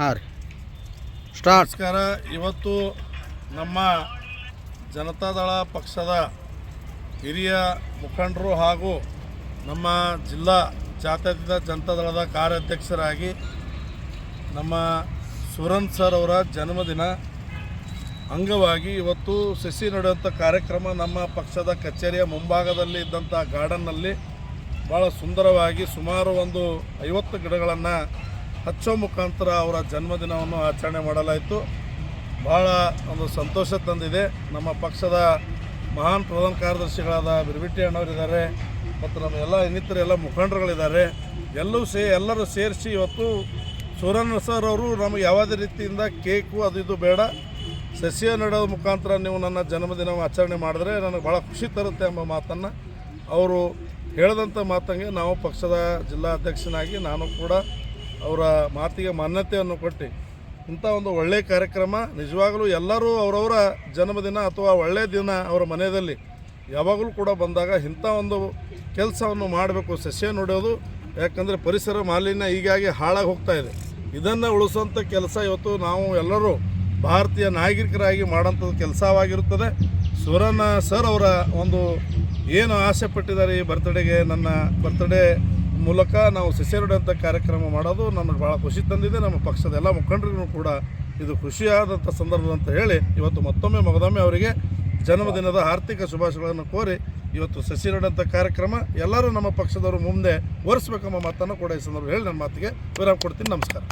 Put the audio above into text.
ಹಾಂ ರೀ. ಸ್ಟಾರ್ಟ್ ನಮಸ್ಕಾರ. ಇವತ್ತು ನಮ್ಮ ಜನತಾದಳ ಪಕ್ಷದ ಹಿರಿಯ ಮುಖಂಡರು ಹಾಗೂ ನಮ್ಮ ಜಿಲ್ಲಾ ಜಾತ್ಯತೀತ ಜನತಾದಳದ ಕಾರ್ಯಾಧ್ಯಕ್ಷರಾಗಿ ನಮ್ಮ ಸುರನ್ ಸರ್ ಅವರ ಜನ್ಮದಿನ ಅಂಗವಾಗಿ ಇವತ್ತು ಸಸಿ ನಡೆಯುವಂಥ ಕಾರ್ಯಕ್ರಮ ನಮ್ಮ ಪಕ್ಷದ ಕಚೇರಿಯ ಮುಂಭಾಗದಲ್ಲಿ ಇದ್ದಂಥ ಗಾರ್ಡನ್ನಲ್ಲಿ ಭಾಳ ಸುಂದರವಾಗಿ ಸುಮಾರು ಒಂದು ಐವತ್ತು ಗಿಡಗಳನ್ನು ಹಚ್ಚೋ ಮುಖಾಂತರ ಅವರ ಜನ್ಮದಿನವನ್ನು ಆಚರಣೆ ಮಾಡಲಾಯಿತು. ಭಾಳ ಒಂದು ಸಂತೋಷ ತಂದಿದೆ. ನಮ್ಮ ಪಕ್ಷದ ಮಹಾನ್ ಪ್ರಧಾನ ಕಾರ್ಯದರ್ಶಿಗಳಾದ ಬಿರ್ಬಿಟ್ಟಿ ಅಣ್ಣವರಿದ್ದಾರೆ, ಮತ್ತು ನಮ್ಮ ಎಲ್ಲ ಇನ್ನಿತರ ಎಲ್ಲ ಮುಖಂಡರುಗಳಿದ್ದಾರೆ. ಎಲ್ಲರೂ ಸೇ, ಎಲ್ಲರೂ ಸೇರಿಸಿ ಇವತ್ತು ಸೂರನ್ ಸರ್ ಅವರು ನಮಗೆ ಯಾವುದೇ ರೀತಿಯಿಂದ ಕೇಕು ಅದು ಇದು ಬೇಡ. ಸಸ್ಯ ನೆಡೋದ ಮುಖಾಂತರ ನೀವು ನನ್ನ ಜನ್ಮದಿನ ಆಚರಣೆ ಮಾಡಿದ್ರೆ ನನಗೆ ಭಾಳ ಖುಷಿ ತರುತ್ತೆ ಎಂಬ ಮಾತನ್ನು ಅವರು ಹೇಳಿದಂಥ ಮಾತಂಗೆ ನಾವು ಪಕ್ಷದ ಜಿಲ್ಲಾಧ್ಯಕ್ಷನಾಗಿ ನಾನು ಕೂಡ ಅವರ ಮಾತಿಗೆ ಮಾನ್ಯತೆಯನ್ನು ಕೊಟ್ಟು. ಇಂಥ ಒಂದು ಒಳ್ಳೆಯ ಕಾರ್ಯಕ್ರಮ ನಿಜವಾಗಲೂ ಎಲ್ಲರೂ ಅವರವರ ಜನ್ಮದಿನ ಅಥವಾ ಒಳ್ಳೆಯ ದಿನ ಅವರ ಮನೆಯಲ್ಲಿ ಯಾವಾಗಲೂ ಕೂಡ ಬಂದಾಗ ಇಂಥ ಒಂದು ಕೆಲಸವನ್ನು ಮಾಡಬೇಕು, ಸಸ್ಯ ನೋಡೋದು, ಯಾಕಂದರೆ ಪರಿಸರ ಮಾಲಿನ್ಯ ಹೀಗಾಗಿ ಹಾಳಾಗಿ ಹೋಗ್ತಾ ಇದೆ. ಇದನ್ನು ಉಳಿಸೋಂಥ ಕೆಲಸ ಇವತ್ತು ನಾವು ಎಲ್ಲರೂ ಭಾರತೀಯ ನಾಗರಿಕರಾಗಿ ಮಾಡೋಂಥದ್ದು ಕೆಲಸವಾಗಿರುತ್ತದೆ. ಸುವರ್ಣ ಸರ್ ಅವರ ಒಂದು ಏನು ಆಸೆ ಪಟ್ಟಿದ್ದಾರೆ ಈ ಬರ್ತ್ಡೇಗೆ ನನ್ನ ಬರ್ತ್ಡೇ ಮೂಲಕ ನಾವು ಸಸ್ಯರುಡಂಥ ಕಾರ್ಯಕ್ರಮ ಮಾಡೋದು ನಮಗೆ ಭಾಳ ಖುಷಿ ತಂದಿದೆ. ನಮ್ಮ ಪಕ್ಷದ ಎಲ್ಲ ಮುಖಂಡರಿಗೂ ಕೂಡ ಇದು ಖುಷಿಯಾದಂಥ ಸಂದರ್ಭ ಅಂತ ಹೇಳಿ ಇವತ್ತು ಮತ್ತೊಮ್ಮೆ ಮಗದೊಮ್ಮೆ ಅವರಿಗೆ ಜನ್ಮದಿನದ ಆರ್ಥಿಕ ಶುಭಾಶಯಗಳನ್ನು ಕೋರಿ ಇವತ್ತು ಸಸಿರುಡಂಥ ಕಾರ್ಯಕ್ರಮ ಎಲ್ಲರೂ ನಮ್ಮ ಪಕ್ಷದವರು ಮುಂದೆ ಒರೆಸ್ಬೇಕೆಂಬ ಮಾತನ್ನು ಕೂಡ ಈ ಸಂದರ್ಭ ಹೇಳಿ ನನ್ನ ಮಾತಿಗೆ ವಿರಾಮ ಕೊಡ್ತೀನಿ. ನಮಸ್ಕಾರ.